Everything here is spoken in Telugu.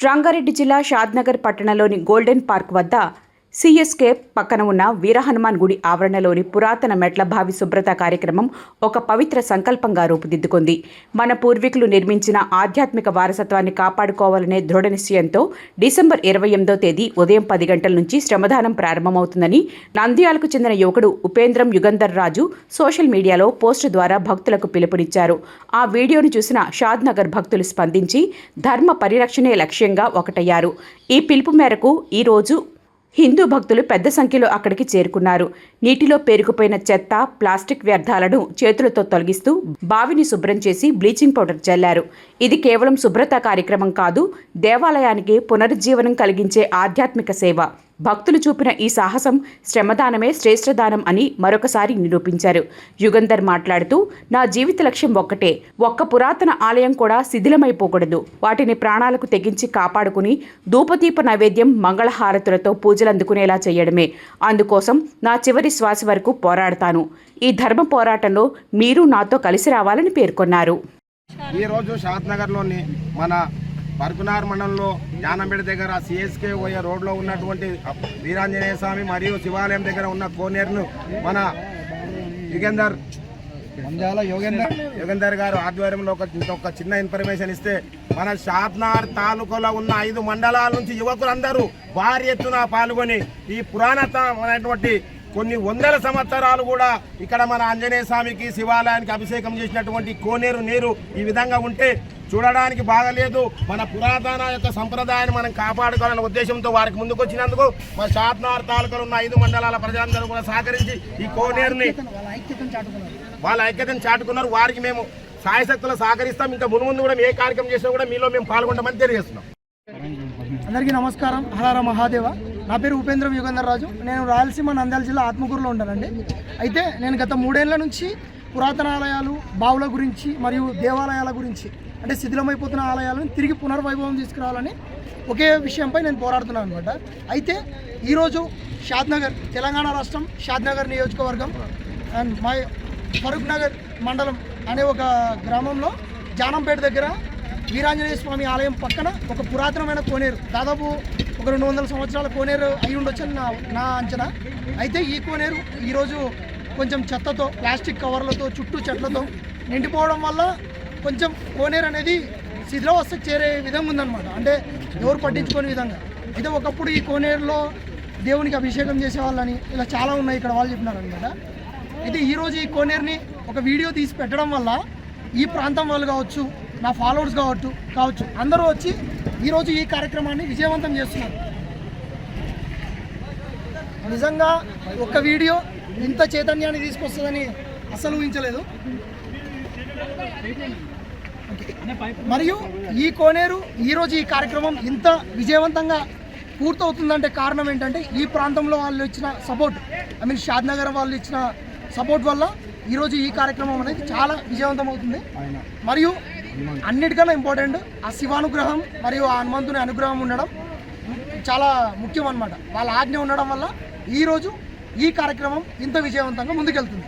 రంగారెడ్డి జిల్లా షాద్నగర్ పట్టణంలోని గోల్డెన్ పార్క్ వద్ద సిఎస్కే పక్కన ఉన్న వీరహనుమాన్ గుడి ఆవరణలోని పురాతన మెట్ల భావి శుభ్రత కార్యక్రమం ఒక పవిత్ర సంకల్పంగా రూపుదిద్దుకుంది. మన పూర్వీకులు నిర్మించిన ఆధ్యాత్మిక వారసత్వాన్ని కాపాడుకోవాలనే దృఢ నిశ్చయంతో డిసెంబర్ ఇరవై ఎనిమిదో తేదీ ఉదయం పది గంటల నుంచి శ్రమదానం ప్రారంభమవుతుందని నంద్యాలకు చెందిన యువకుడు ఉపేంద్రం యుగంధర్ రాజు సోషల్ మీడియాలో పోస్టు ద్వారా భక్తులకు పిలుపునిచ్చారు. ఆ వీడియోను చూసిన షాద్ నగర్ భక్తులు స్పందించి ధర్మ పరిరక్షణే లక్ష్యంగా ఒకటయ్యారు. ఈ పిలుపు మేరకు ఈరోజు హిందూ భక్తులు పెద్ద సంఖ్యలో అక్కడికి చేరుకున్నారు. నీటిలో పేరుకుపోయిన చెత్త ప్లాస్టిక్ వ్యర్థాలను చేతులతో తొలగిస్తూ బావిని శుభ్రం చేసి బ్లీచింగ్ పౌడర్ చల్లారు. ఇది కేవలం శుభ్రత కార్యక్రమం కాదు దేవాలయానికి పునరుజ్జీవనం కలిగించే ఆధ్యాత్మిక సేవ. భక్తులు చూపిన ఈ సాహసం శ్రమదానమే శ్రేష్టదానం అని మరొకసారి నిరూపించారు. యుగంధర్ మాట్లాడుతూ నా జీవిత లక్ష్యం ఒక్కటే. ఒక్క పురాతన ఆలయం కూడా శిథిలమైపోకూడదు వాటిని ప్రాణాలకు తెగించి కాపాడుకుని ధూపదీప నైవేద్యం మంగళహారతులతో పూజలు అందుకునేలా చేయడమే. అందుకోసం నా చివరి శ్వాస వరకు పోరాడతాను. ఈ ధర్మ పోరాటంలో మీరు నాతో కలిసి రావాలని పేర్కొన్నారు. ఈరోజు షాద్నగర్లోని మన పర్కునార్ మండలంలో జ్ఞానంపేట దగ్గర సిఎస్కే పోయే రోడ్లో ఉన్నటువంటి వీరాంజనేయ స్వామి మరియు శివాలయం దగ్గర ఉన్న కోనేరును మన యుగేందర్ యోగేందర్ యోగేందర్ గారు ఆధ్వర్యంలో ఒక ఒక చిన్న ఇన్ఫర్మేషన్ ఇస్తే మన షాద్నార్ తాలూకాలో ఉన్న ఐదు మండలాల నుంచి యువకులందరూ భారీ ఎత్తున పాల్గొని ఈ పురాణతమైనటువంటి కొన్ని వందల సంవత్సరాలు కూడా ఇక్కడ మన ఆంజనేయ స్వామికి శివాలయానికి అభిషేకం చేసినటువంటి కోనేరు నీరు ఈ విధంగా ఉంటే చూడడానికి బాగలేదు మన పురాతన యొక్క సంప్రదాయాన్ని మనం కాపాడుకోవాలనే ఉద్దేశంతో వారికి ముందుకు వచ్చినందుకు మన షాద్నార్ తాలూకాలు ఉన్న ఐదు మండలాల ప్రజలందరూ కూడా సహకరించి ఈ కోనేరుని వాళ్ళ ఐక్యతను చాటుకున్నారు. వారికి మేము సాయశక్తులు సహకరిస్తాం. ఇంకా మున్ముందు కూడా ఏ కార్యక్రమం చేసినా కూడా మీలో మేము పాల్గొంటామని తెలియజేస్తున్నాం. అందరికీ నమస్కారం. హరార మహాదేవ. నా పేరు ఉపేంద్రం యుగంధర్ రాజు. నేను రాయలసీమ నంద్యాల జిల్లా ఆత్మకూరులో ఉంటానండి. అయితే నేను గత మూడేళ్ళ నుంచి పురాతన ఆలయాలు బావుల గురించి మరియు దేవాలయాల గురించి అంటే శిథిలమైపోతున్న ఆలయాలను తిరిగి పునర్వైభవం తీసుకురావాలని ఒకే విషయంపై నేను పోరాడుతున్నాను అనమాట అయితే ఈరోజు షాద్నగర్ తెలంగాణ రాష్ట్రం షాద్నగర్ నియోజకవర్గం అండ్ మా ఫరూక్ నగర్ మండలం అనే ఒక గ్రామంలో జానంపేట దగ్గర వీరాంజనేయ స్వామి ఆలయం పక్కన ఒక పురాతనమైన కోనేరు దాదాపు ఒక రెండు వందల సంవత్సరాల కోనేరు అయి ఉండొచ్చని నా నా అంచనా. అయితే ఈ కోనేరు ఈరోజు కొంచెం చెత్తతో ప్లాస్టిక్ కవర్లతో చుట్టూ చెట్లతో నిండిపోవడం వల్ల కొంచెం కోనేరు అనేది శిథిలావస్థకు చేరే విధంగా ఉందన్నమాట. అంటే ఎవరు పట్టించుకోని విధంగా. అయితే ఒకప్పుడు ఈ కోనేరులో దేవునికి అభిషేకం చేసేవాళ్ళని ఇలా చాలా ఉన్నాయి ఇక్కడ వాళ్ళు చెప్పినారనమాట అయితే ఈరోజు ఈ కోనేరుని ఒక వీడియో తీసి పెట్టడం వల్ల ఈ ప్రాంతం వాళ్ళు కావచ్చు నా ఫాలోవర్స్ కావచ్చు కావచ్చు అందరూ వచ్చి ఈరోజు ఈ కార్యక్రమాన్ని విజయవంతం చేస్తున్నారు. నిజంగా ఒక వీడియో ఇంత చైతన్యాన్ని తీసుకొస్తుందని అసలు ఊహించలేదు. మరియు ఈ కోనేరు ఈరోజు ఈ కార్యక్రమం ఇంత విజయవంతంగా పూర్తవుతుందంటే కారణం ఏంటంటే ఈ ప్రాంతంలో వాళ్ళు ఇచ్చిన support I mean Shadnagar వాళ్ళు ఇచ్చిన సపోర్ట్ వల్ల ఈరోజు ఈ కార్యక్రమం అనేది చాలా విజయవంతం అవుతుంది మరియు అన్నిటికన్నా ఇంపార్టెంట్ ఆ శివానుగ్రహం మరియు ఆ హనుమంతుని అనుగ్రహం ఉండడం చాలా ముఖ్యం అన్నమాట వాళ్ళ ఆజ్ఞ ఉండడం వల్ల ఈరోజు ఈ కార్యక్రమం ఇంత విజయవంతంగా ముందుకెళ్తుంది.